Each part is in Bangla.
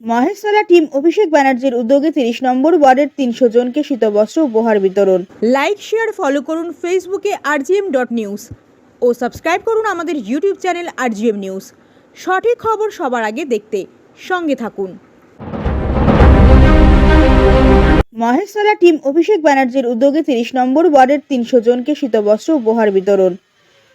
মহেশতলা টিম অভিষেক ব্যানার্জির উদ্যোগে তিরিশ নম্বর ওয়ার্ডের তিনশো জনকে শীতবস্ত্র উপহার বিতরণ। লাইক শেয়ার ফলো করুন ফেসবুকে আরজিএম ডট নিউজ ও সাবস্ক্রাইব করুন আমাদের ইউটিউব চ্যানেল আরজিএম নিউজ সঠিক খবর সবার আগে দেখতে সঙ্গে থাকুন। মহেশতলা টিম অভিষেক ব্যানার্জির উদ্যোগে তিরিশ নম্বর ওয়ার্ডের তিনশো জনকে শীতবস্ত্র উপহার বিতরণ।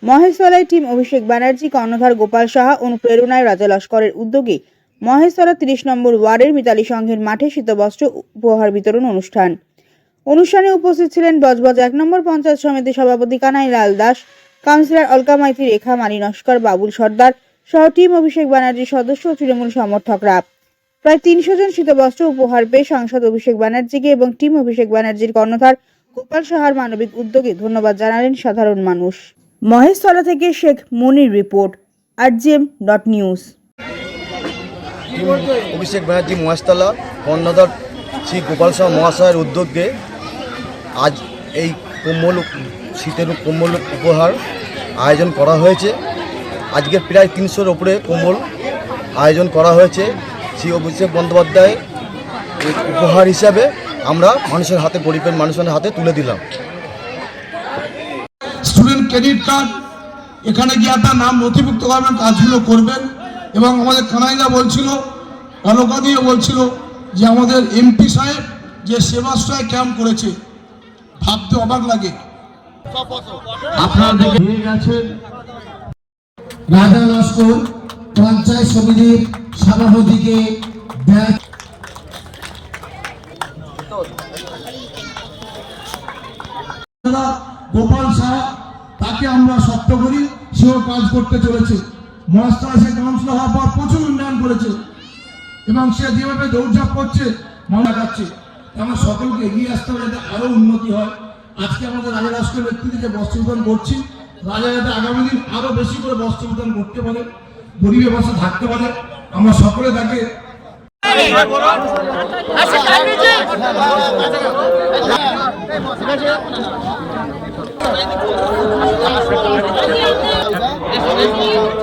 মহেশতলায় টিম অভিষেক ব্যানার্জি কর্ণধার গোপাল সাহা অনুপ্রেরণায় রাজা লস্করের উদ্যোগে মহেশতলা তিরিশ নম্বর ওয়ার্ডের মিতালি সংঘের মাঠে শীতবস্ত্র উপহার বিতরণ অনুষ্ঠান। অনুষ্ঠানে উপস্থিত ছিলেন বজবজ এক নম্বর পঞ্চায়েত সমিতির সভাপতি কানাই লাল দাস, কাউন্সিলর অলকা মাইতি রেখা, মানি নস্কর, বাবুল সর্দার সহ টিম অভিষেক ব্যানার্জির সদস্য ও তৃণমূল সমর্থকরা। প্রায় তিনশো জন শীতবস্ত্র উপহার পেয়ে সাংসদ অভিষেক ব্যানার্জিকে এবং টিম অভিষেক ব্যানার্জির কর্ণধার গোপাল সাহার মানবিক উদ্যোগে ধন্যবাদ জানালেন সাধারণ মানুষ। মহেশতলা থেকে Sheikh Monir report, RGM dot news. Abhishek Banerjee Maheshtala কর্ণধার শ্রী গোপাল শাহ মহাশয়ের উদ্যোগে আজ এই কম্বল শীতের কম্বল উপহার আয়োজন করা হয়েছে। আজকে প্রায় তিনশোর ওপরে কম্বল আয়োজন করা হয়েছে। শ্রী অভিষেক বন্দ্যোপাধ্যায় উপহার হিসাবে আমরা মানুষের হাতে, গরিবের মানুষের হাতে তুলে দিলাম। স্টুডেন্ট ক্রেডিট কার্ড এখানে গিয়ে আপনার নাম নথিভুক্ত করবেন কাজগুলো করবেন। এবং আমাদের কানাইদা বলছিল অলকাদিও বলছিল যে আমাদের এমপি সাহেব যে সেবাশ্রয় ক্যাম্প করেছে, ভাবতে অবাক লাগে। আপনারা লস্কর পঞ্চায়েত সমিতির সভাপতিকে গোপাল শাহ তাকে আমরা সত্য করি, সেও কাজ করতে চলেছে। মহাস্তায় সে কাউন্সিলর হওয়ার পর প্রচুর উন্নয়ন করেছে। এবং সে যেভাবে দৌড়ঝাঁপ করছে মনে লাগাচ্ছে আমরা সকলকে এগিয়ে আসতে হবে যাতে আরও উন্নতি হয়। আজকে আমাদের রাজা রাষ্ট্রের ব্যক্তিকে যে বস্ত্র বিতরণ করছি, রাজা যাতে আগামী দিন আরও বেশি করে বস্ত্র বিতরণ করতে পারে, গরিবের পাশে থাকতে পারে, আমরা সকলে তাকে এখানটা আসবে